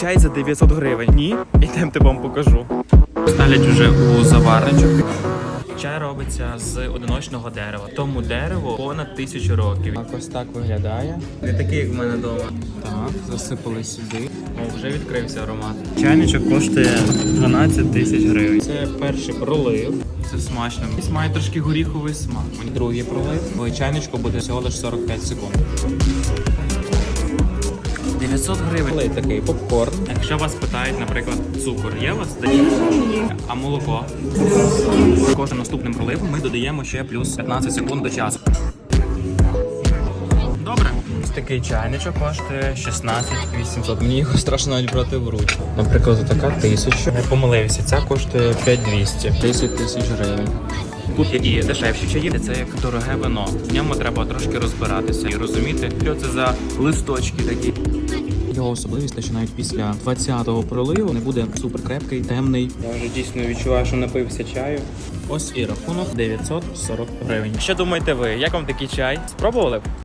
чай за 900 гривень. Ні? Ідемте вам покажу. Ставлять вже у заварничок. Чай робиться з одиночного дерева. Тому дереву понад тисячу років. Так ось так виглядає. Не такий, як в мене вдома. Так, засипали сюди. О, вже відкрився аромат. Чайничок коштує 12 тисяч гривень. Це перший пролив. Це смачно. Ось має трошки горіховий смак. Другий пролив. Ой, чайничку буде всього лише 45 секунд. 900 гривень. Лей такий попкорн. Якщо вас питають, наприклад, цукор є у вас? Тоді? А молоко? Кожним наступним проливом ми додаємо ще плюс 15 секунд до часу. Добре. Ось такий чайничок коштує 16 800. Мені його страшно навіть брати в руки. Наприклад, така тисяча. Не помилився, ця коштує 5200. 10 тисяч гривень. Тут є і дешевші чаї, це як дороге вино. В ньому треба трошки розбиратися і розуміти, що це за листочки такі. Його особливість, те, що навіть після 20-го проливу не буде супер крепкий, темний. Я вже дійсно відчуваю, що напився чаю. Ось і рахунок 940 гривень. Що думаєте ви? Як вам такий чай? Спробували б?